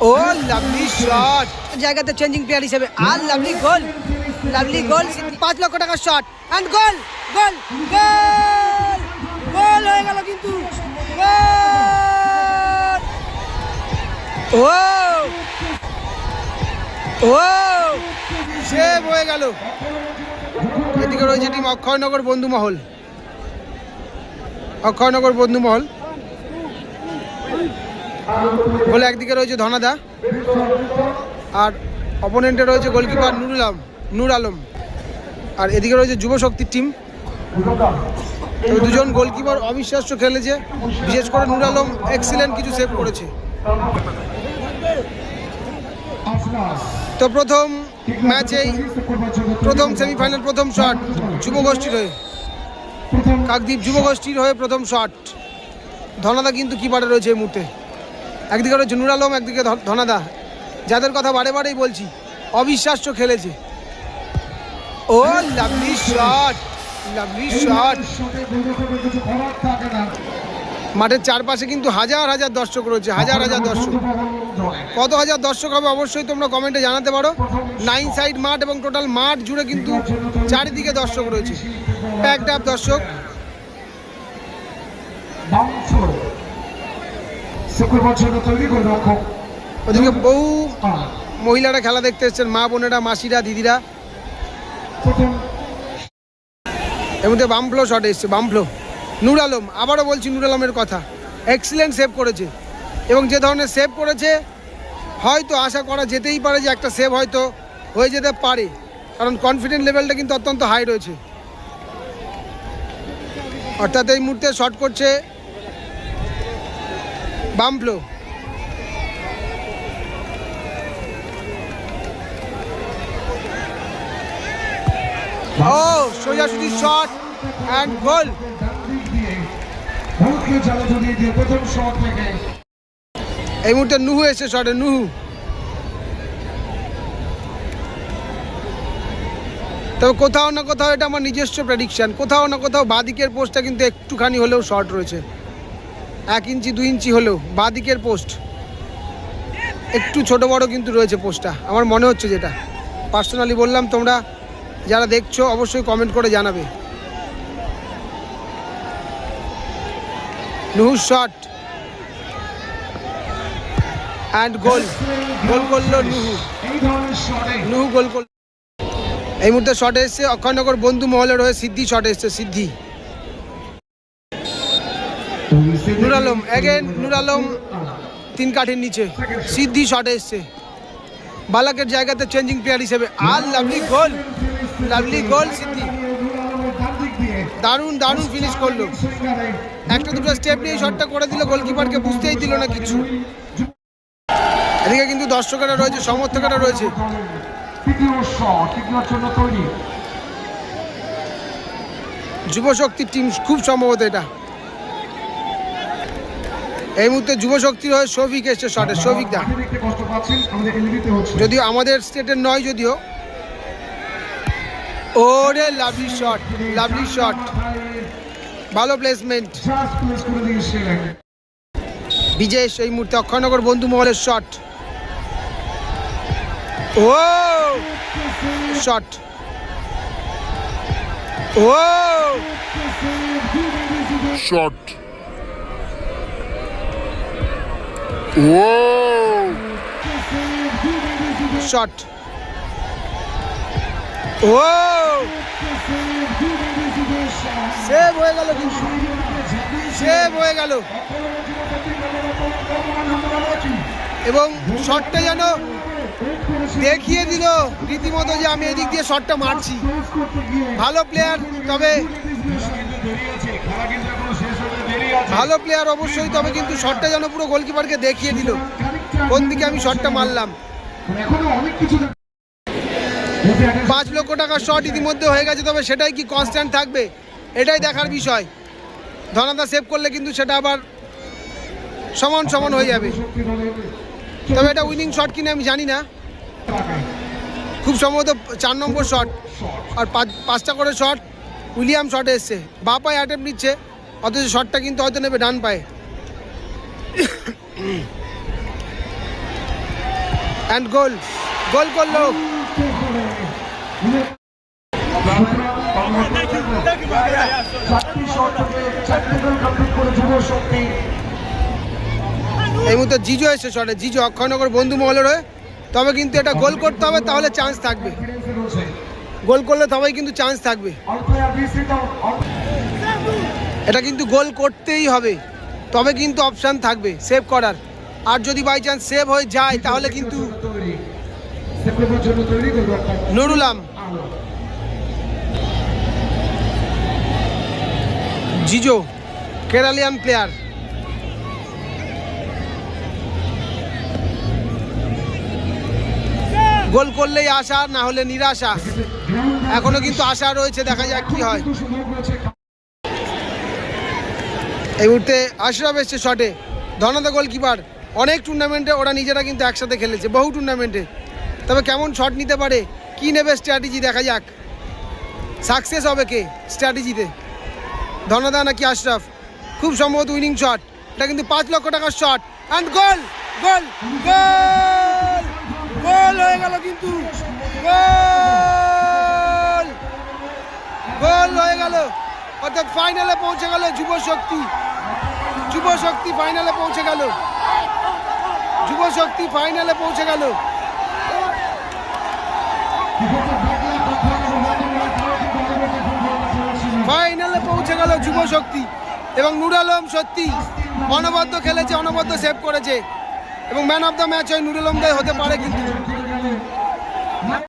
ও lovely shot জায়গাতে changing player হিসেবে। আর লাভলি গোল লাভলি গোল পাঁচ লক্ষ টাকার শট অ্যান্ড গোল গোল গোল গোল হয়ে গেল কিন্তু। গোল ও! ও! সেভ হয়ে গেল। এদিকে রয়েছে টিম অক্ষয়নগর বন্ধুমহল। অক্ষয়নগর বন্ধুমহল। বলে একদিকে রয়েছে ধনাদা, আর অপোনেন্টে রয়েছে গোলকিপার নুরুল আলম, নূর আলম। আর এদিকে রয়েছে যুব শক্তির টিম তো দুজন গোলকিপার অবিশ্বাস্য খেলেছে, বিশেষ করে নুর আলম এক্সিলেন্ট কিছু সেভ করেছে। তো প্রথম ম্যাচেই প্রথম সেমিফাইনাল প্রথম শট যুবগোষ্ঠীর হয়ে। কাকদ্বীপ যুবগোষ্ঠীর হয়ে প্রথম শট ধনাদা কিন্তু কিপারে রয়েছে এই মুহূর্তে। একদিকে রয়েছে নুর আলম, একদিকে ধনাদা। যাদের কথা বারে বারেই বলছি, অবিশ্বাস্য খেলেছে। ও লাভলি শট লাভলি শট মাঠের চারপাশে কিন্তু হাজার হাজার দর্শক রয়েছে, হাজার হাজার দর্শক। কত হাজার দর্শক হবে অবশ্যই তোমরা কমেন্টে জানাতে পারো। নাইন সাইড মাঠ এবং টোটাল মাঠ জুড়ে কিন্তু চারিদিকে দর্শক রয়েছে। প্যাকড আপ দর্শক। ওদিকে বহু মহিলারা খেলা দেখতে এসছেন মা বোনেরা মাসিরা দিদিরা। এর মধ্যে বামফ্লো শট এসছে বামফ্লো নূর আলম আবারও বলছি নূর আলমের কথা। এক্সিলেন্ট সেভ করেছে। এবং যে ধরনের সেভ করেছে হয়তো আশা করা যেতেই পারে যে একটা সেভ হয়তো হয়ে যেতে পারে। কারণ কনফিডেন্ট লেভেলটা কিন্তু অত্যন্ত হাই রয়েছে। অর্থাৎ এই মুহূর্তে শট করছে বামফ্লো ও সোজাসুজি শট অ্যান্ড গোল এই মুহূর্তে নুহু এসে শটে নুহু। তবে কোথাও না কোথাও এটা আমার নিজস্ব প্রেডিকশন কোথাও না কোথাও বাদিকের পোস্টটা কিন্তু একটুখানি হলেও শর্ট রয়েছে। এক ইঞ্চি, দুই ইঞ্চি হলেও বাদিকের পোস্ট একটু ছোট বড় কিন্তু রয়েছে পোস্টটা আমার মনে হচ্ছে যেটা। পার্সোনালি বললাম, তোমরা যারা দেখছ, অবশ্যই কমেন্ট করে জানাবে। নুহু শট অ্যান্ড গোল গোল করল নুহু নুহু গোল করল। এই মুহূর্তে শট এসছে। অক্ষয়নগর বন্ধু মহলের হয়ে সিদ্ধি শট এসছে, সিদ্ধি। নুর আলম অ্যাগেন নুর আলম, তিন কাঠির নিচে। সিদ্ধি শট এসছে। বালাকের জায়গাতে চেঞ্জিং প্লেয়ার হিসেবে। আর লাভলি গোল লাভলি গোল সিদ্ধি। দারুণ দারুণ ফিনিশ করল। একটা দুটো স্টেপ নিয়ে শটটা করে দিল গোলকিপারকে বুঝতেই দিল না কিছু। এদিকে কিন্তু দর্শকেরা রয়েছে, সমর্থকেরা রয়েছে। যুবশক্তির টিম খুব সম্ভবত এটা। এই মুহূর্তে যুবশক্তির হয়ে সৌভিক এসছে শটে সৌভিক দা। যদিও আমাদের স্টেটের নয় যদিও। ওরে লাভলি শট লাভলি শট ভালো প্লেসমেন্ট বিজেশ, এই মুহূর্তে অক্ষয়নগর বন্ধু মহলের shot oh! Shot oh! Shot. Whoa! Shot oh save হয়ে গেল কিন্তু। সেভ হয়ে গেল। এবং শটটা যেন দেখিয়ে দিল রীতিমতো যে আমি এদিক দিয়ে শটটা মারছি। ভালো প্লেয়ার তবে ভালো প্লেয়ার অবশ্যই, তবে কিন্তু শটটা যেন পুরো গোলকিপারকে দেখিয়ে দিল। কোন দিকে আমি শটটা মারলাম? পাঁচ লক্ষ টাকার শট ইতিমধ্যে হয়ে গেছে, তবে সেটাই কি কনস্ট্যান্ট থাকবে? এটাই দেখার বিষয়। ধনাদা সেভ করলে কিন্তু সেটা আবার সমান সমান হয়ে যাবে। তবে এটা উইনিং শট কিনা আমি জানি না। খুব সম্ভবত চার নম্বর শট আর পাঁচ, পাঁচটা করে শট উইলিয়াম শটে এসছে। বা পায়ে অ্যাটেম্প নিচ্ছে। অথচ শটটা কিন্তু হয়তো নেবে, ডান পায়ে। অ্যান্ড গোল গোল করল। এই মুহূর্তে জিজো এসছে শটে জিজো, অক্ষয়নগর বন্ধু মহলের হয়ে। তবে কিন্তু এটা গোল করতে হবে, তাহলে চান্স থাকবে। গোল করলে তবেই কিন্তু চান্স থাকবে। এটা কিন্তু গোল করতেই হবে। তবে কিন্তু অপশান থাকবে সেভ করার। আর যদি বাই চান্স সেভ হয়ে যায়, তাহলে কিন্তু নুরুলাম জিজো, কেরালিয়ান প্লেয়ার গোল করলেই আশা, না হলে নিরাশা। এখনও কিন্তু আশা রয়েছে, দেখা যাক কি হয়। এই মুহূর্তে আশরাফ এসছে শটে। ধনাদা গোলকিপার অনেক টুর্নামেন্টে ওরা নিজেরা কিন্তু একসাথে খেলেছে, বহু টুর্নামেন্টে তবে কেমন শট নিতে পারে, কি নেবে স্ট্র্যাটেজি দেখা যাক। সাকসেস হবে কে স্ট্র্যাটেজিতে ধনাদা নাকি আশরাফ? খুব সম্ভবত উইনিং শট এটা কিন্তু পাঁচ লক্ষ টাকার শট অ্যান্ড গোল গোল গোল গোল হয়ে গেল কিন্তু। গোল গোল হয়ে গেল। অর্থাৎ ফাইনালে পৌঁছে গেল যুব শক্তি। যুব শক্তি ফাইনালে পৌঁছে গেল। যুব শক্তি ফাইনালে পৌঁছে গেল। ফাইনালে পৌঁছে গেল যুব শক্তি। এবং নুর আলম সত্যি অনবদ্য খেলেছে, অনবদ্য সেভ করেছে। এবং ম্যান অফ দ্য ম্যাচ হয় নুর আলম হতে পারে কিন্তু।